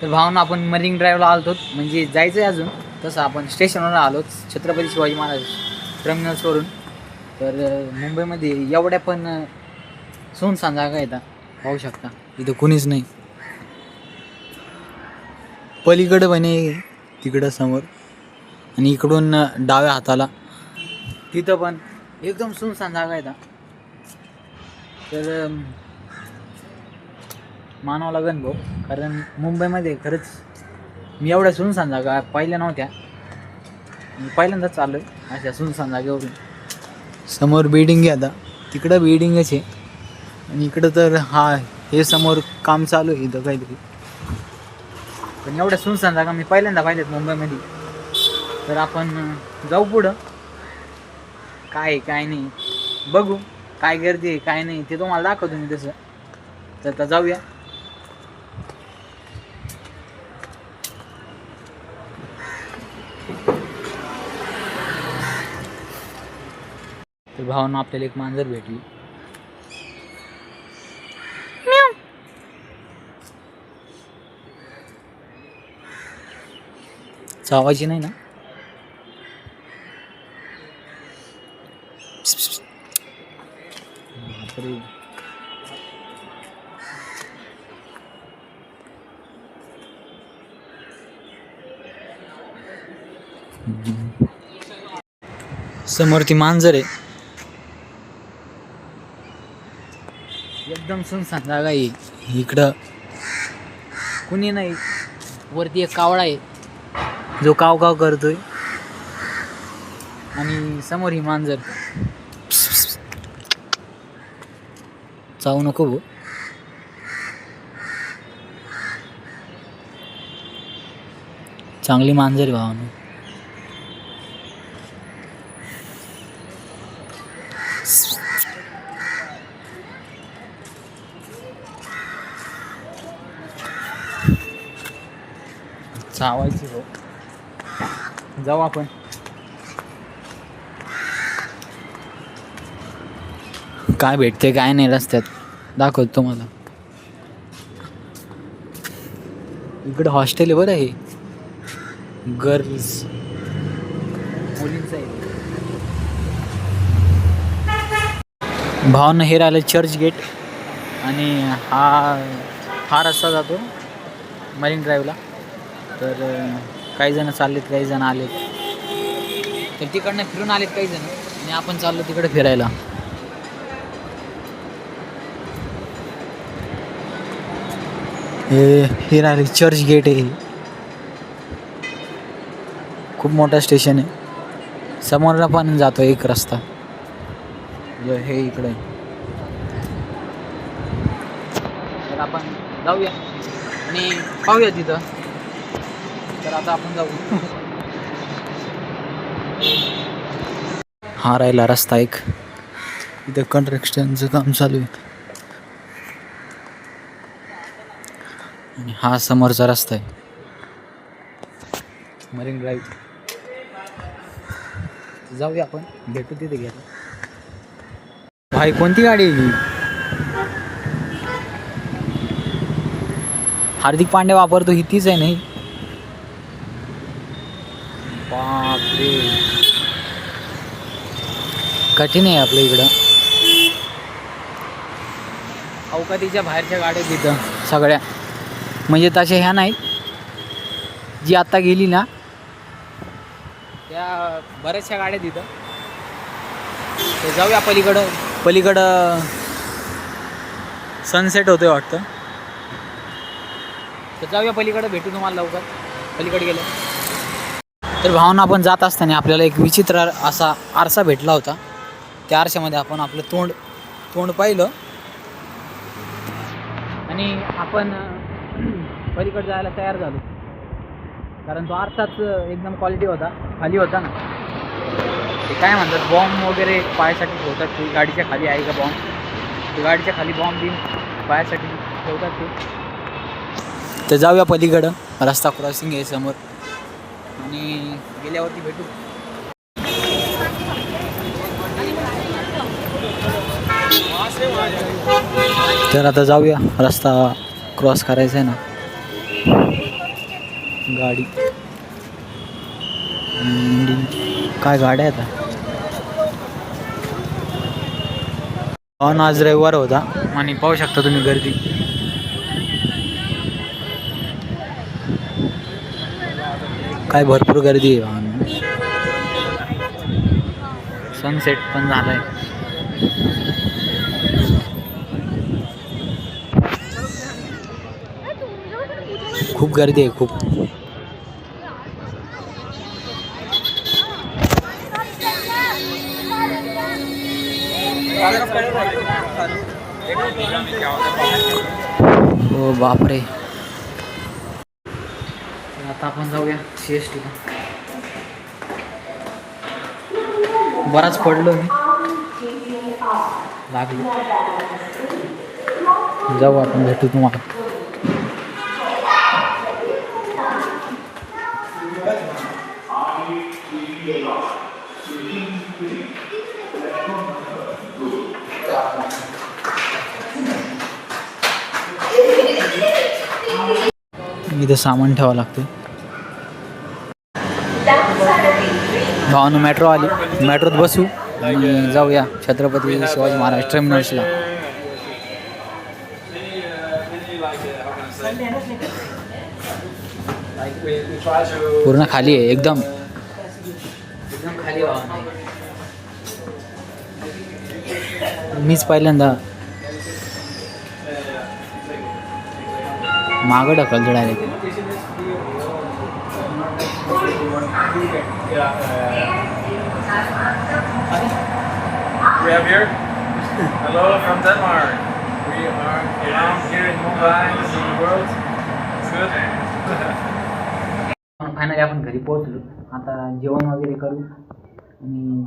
तर भावना आपण मरीन ड्राईव्हला आलतो. म्हणजे जायचं आहे अजून. तसं आपण स्टेशनवर आलोच छत्रपती शिवाजी महाराज टर्मिनल्सवरून तर मुंबईमध्ये एवढ्या पण अं, सुनसान जागा येतात पाहू शकता. इथं कुणीच नाही. पलीकडं म्हणे तिकडं समोर. आणि इकडून डाव्या हाताला. तिथं पण एकदम सुनसान जागा येतात तर मानावं लागेल भाऊ. कारण मुंबईमध्ये खरंच मी एवढ्या सुनसान जागा पाहिल्या नव्हत्या. मी पहिल्यांदाच चाललो आहे अशा सुनसान जागेवरून. समोर बिल्डिंग आहे आता. तिकडं बिल्डिंगच आहे. आणि इकडं तर हा हे समोर काम चालू आहे इथं काहीतरी. पण एवढ्या सुनसान जागा मी पहिल्यांदा पाहिल्यात मुंबईमध्ये. तर आपण जाऊ पुढं. काय काय नाही. बघू काय गर्दी आहे काय नाही ते तुम्हाला दाखवतो मी तसं. तर आता जाऊया. तर भावानं आपल्याला एक मांजर भेटली. चावायची नाही ना. समोर ती मांजर आहे. एकदम सुनसान जागा आहे. इकडं. कुणी नाही. वरती एक कावळा आहे. जो काव काव करतोय. आणि समोर ही मांजर. चावू नको चांगली मांजर आहे भावानं. चावायची हो. जाऊ आपण. काय भेटते काय नाही रस्त्यात. दाखवतो तुम्हाला. इकडं हॉस्टेल आहे बरं हे. गर्ल्स मुलींचं आहे. भावना हे राहिलं चर्च गेट आणि हा हा रस्ता जातो. मरीन ड्राईव्हला तर काही जण चाललेत काही जण आलेत. तर तिकडनं फिरून आलेत काही जण. आणि आपण चाललो तिकडे फिरायला. हे हे राहिले चर्च गेट आहे. खूप मोठा स्टेशन आहे. समोरला पण जातो एक रस्ता. जो हे इकडे. तर आपण जाऊया. आणि पाहूया तिथं. तर आता आपण जाऊ. हा राहिला रस्ता एक. इथं कन्स्ट्रक्शनचं काम चालू आहे. आणि हा समोरचा रस्ता आहे. मरीन ड्राईव्ह जाऊया आपण. भेटू तिथे घ्यायला. भाई कोणती गाडी आहे हार्दिक पांडे वापरतो ही तीच आहे नाही बापरे कठीण आहे आपल्या इकडं. अवकातीच्या बाहेरच्या गाड्या तिथं. सगळ्या. म्हणजे तशा ह्या नाहीत. जी आत्ता गेली ना त्या बऱ्याचशा गाड्या तिथं. तर जाऊया पलीकडं. पलीकडं सनसेट होतोय वाटतं. तर जाऊया पलीकडं भेटू तुम्हाला लवकर. पलीकडे गेलं. तर भावना आपण जात असताना आपल्याला एक विचित्र असा आरसा भेटला होता. त्या आरशामध्ये आपण आपलं तोंड तोंड पाहिलं. आणि आपण पलीकडे जायला तयार झालो. कारण तो आरसाच एकदम क्वालिटी होता खाली होता ना. ते काय म्हणतात बॉम्ब वगैरे पायासाठी ठेवतात ते. गाडीच्या खाली आहे का बॉम्ब ते गाडीच्या खाली बॉम्ब देऊन पायासाठी ठेवतात ते. तर जाऊया पलीकडं. रस्ता क्रॉसिंग आहे समोर. आणि गेल्यावरती भेटू. तर आता जाऊया. रस्ता क्रॉस करायचा आहे ना. गाडी. काय गाड्या आता? ऑन आज रविवार होता. आणि पाहू शकता तुम्ही गर्दी. काय भरपूर गर्दी आहे वाहन सनसेट पण झालाय. खूप गर्दी आहे खूप. हो बापरे. आता आपण जाऊया सी एस टीला बराच पडलो मी. लागलो. जाऊ आपण भेटू तुम्हाला. इथं सामान ठेवावं लागते भावानं मेट्रो आली. मेट्रोत बसू. आणि जाऊया छत्रपती शिवाजी महाराज टर्मिनल्सला पूर्ण खाली आहे एकदम. एकदम खाली मीच पहिल्यांदा मागं ढकलतो direct We have here. Hello from Denmark. We are around here in Mumbai, in the world. It's good. Finally आपण घरी पोहोचलो. आता जेवण वगैरे करू आणि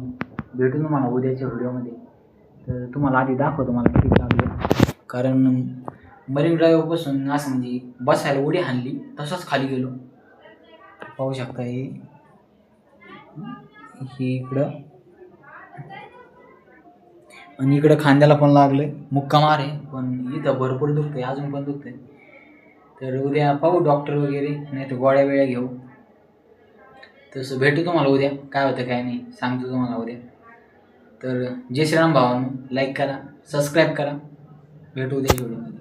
भेटू तुम्हाला उद्याच्या व्हिडिओमध्ये. तर तुम्हाला आधी दाखवतो मला किती लागलं कारण मरीन ड्राईव्हपासून असं म्हणजे बसायला उडी हाणली तसंच खाली गेलो. पाहू शकता हे. हे इकडं. आणि इकडं खांद्याला पण लागलं. मुक्का मार आहे पण इथं भरपूर दुखतंय अजून पण दुखतंय. तर उद्या पाहू डॉक्टर वगैरे नाही तर गोळ्या वेळ्या घेऊ. तसं भेटू तुम्हाला उद्या. काय होतं काय नाही. सांगतो तुम्हाला उद्या. तर जय श्रीराम भावांनो लाईक करा सबस्क्राईब करा. भेटू उद्या व्हिडिओमध्ये